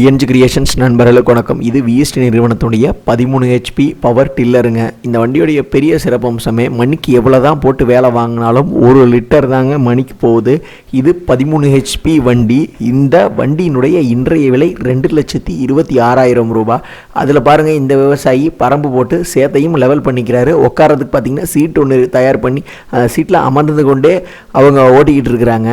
TNG creations நண்பர்களுக்கு வணக்கம். இது விஎஸ்டி நிறுவனத்துடைய பதிமூணு ஹெச்பி பவர் டில்லருங்க இந்த வண்டியுடைய பெரிய சிறப்பம்சமே மணிக்கு எவ்வளோ தான் போட்டு வேலை வாங்கினாலும் ஒரு லிட்டர் தாங்க மணிக்கு போகுது. இது பதிமூணு ஹெச்பி வண்டி. இந்த வண்டியினுடைய இன்றைய விலை ரெண்டு லட்சத்தி இருபத்தி ஆறாயிரம் ரூபாய் அதில் பாருங்கள் இந்த விவசாயி பரம்பு போட்டு சேத்தையும் லெவல் பண்ணிக்கிறாரு. உட்காரதுக்கு பார்த்தீங்கன்னா சீட் ஒன்று தயார் பண்ணி அந்த சீட்டில் அமர்ந்து கொண்டே அவங்க ஓட்டிக்கிட்டு இருக்கிறாங்க.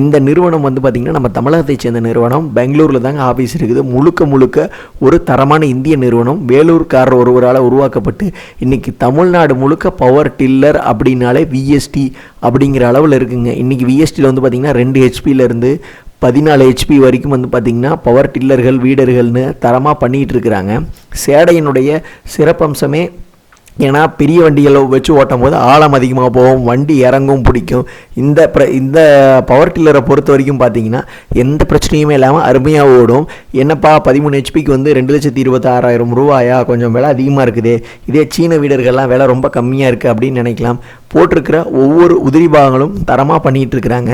இந்த நிறுவனம் வந்து பார்த்திங்கன்னா நம்ம தமிழகத்தை சேர்ந்த நிறுவனம். பெங்களூரில் தாங்க ஆஃபீஸ் இருக்குது முழுக்க முழுக்க ஒரு தரமான இந்திய நிறுவனம் வேலூர்காரர் ஒருவரால் உருவாக்கப்பட்டு இன்றைக்கி தமிழ்நாடு முழுக்க பவர் டில்லர் அப்படின்னாலே விஎஸ்டி அப்படிங்கிற அளவில் இருக்குங்க. இன்றைக்கி விஎஸ்டியில் வந்து பார்த்திங்கன்னா ரெண்டு ஹெச்பியிலேருந்து பதினாலு ஹெச்பி வரைக்கும் வந்து பார்த்திங்கன்னா பவர் டில்லர்கள் வீடர்கள்னு தரமாக பண்ணிகிட்டு இருக்கிறாங்க. சேடையினுடைய சிறப்பம்சமே ஏன்னா பெரிய வண்டிகளை வச்சு ஓட்டும் போது ஆழம் அதிகமாக போகும் வண்டி இறங்கும் பிடிக்கும். இந்த ப்ர இந்த பவர் டில்லரை பொறுத்த வரைக்கும் பார்த்தீங்கன்னா எந்த பிரச்சனையுமே இல்லாமல் அருமையாக ஓடும். என்னப்பா பதிமூணு ஹெச்பிக்கு வந்து ரெண்டு லட்சத்தி இருபத்தாறாயிரம் ரூபாயா? கொஞ்சம் விலை அதிகமாக இருக்குது. இதே சீன வீடர்கள்லாம் விலை ரொம்ப கம்மியாக இருக்குது அப்படின்னு நினைக்கலாம். போட்டிருக்கிற ஒவ்வொரு உதிரி பாகங்களும் தரமாக பண்ணிகிட்டு இருக்கிறாங்க.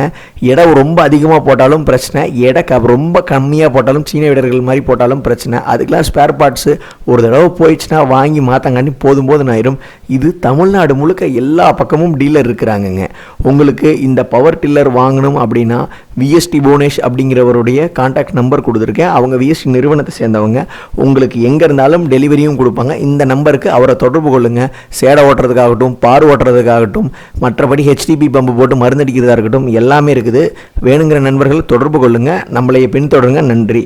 எடை ரொம்ப அதிகமாக போட்டாலும் பிரச்சனை. எடை க ரொம்ப கம்மியாக போட்டாலும் சீன வீடர்கள் மாதிரி போட்டாலும் பிரச்சனை. அதுக்கெலாம் ஸ்பேர் பார்ட்ஸு ஒரு தடவை போயிடுச்சுன்னா வாங்கி மாற்றங்காண்டி போதும் போதும் ஆயிரும். இது தமிழ்நாடு முழுக்க எல்லா பக்கமும் டீலர் இருக்கிறாங்கங்க. உங்களுக்கு இந்த பவர் டில்லர் வாங்கணும் அப்படின்னா விஎஸ்டி புவனேஷ் அப்படிங்கிறவருடைய காண்டாக்ட் நம்பர் கொடுத்துருக்கேன். அவங்க விஎஸ்டி நிறுவனத்தை சேர்ந்தவங்க. உங்களுக்கு எங்கே இருந்தாலும் டெலிவரியும் கொடுப்பாங்க. இந்த நம்பருக்கு அவரை தொடர்பு கொள்ளுங்கள் சேடை ஓட்டுறதுக்காகட்டும் பார் ஓட்டுறதுக்காகட்டும் மற்றபடி ஹெச்டிபி பம்பு போட்டு மருந்தடிக்கிறதா இருக்கட்டும் எல்லாமே இருக்குது. வேணுங்கிற நண்பர்கள் தொடர்பு கொள்ளுங்கள் நம்மளைய பின்தொடருங்க. நன்றி.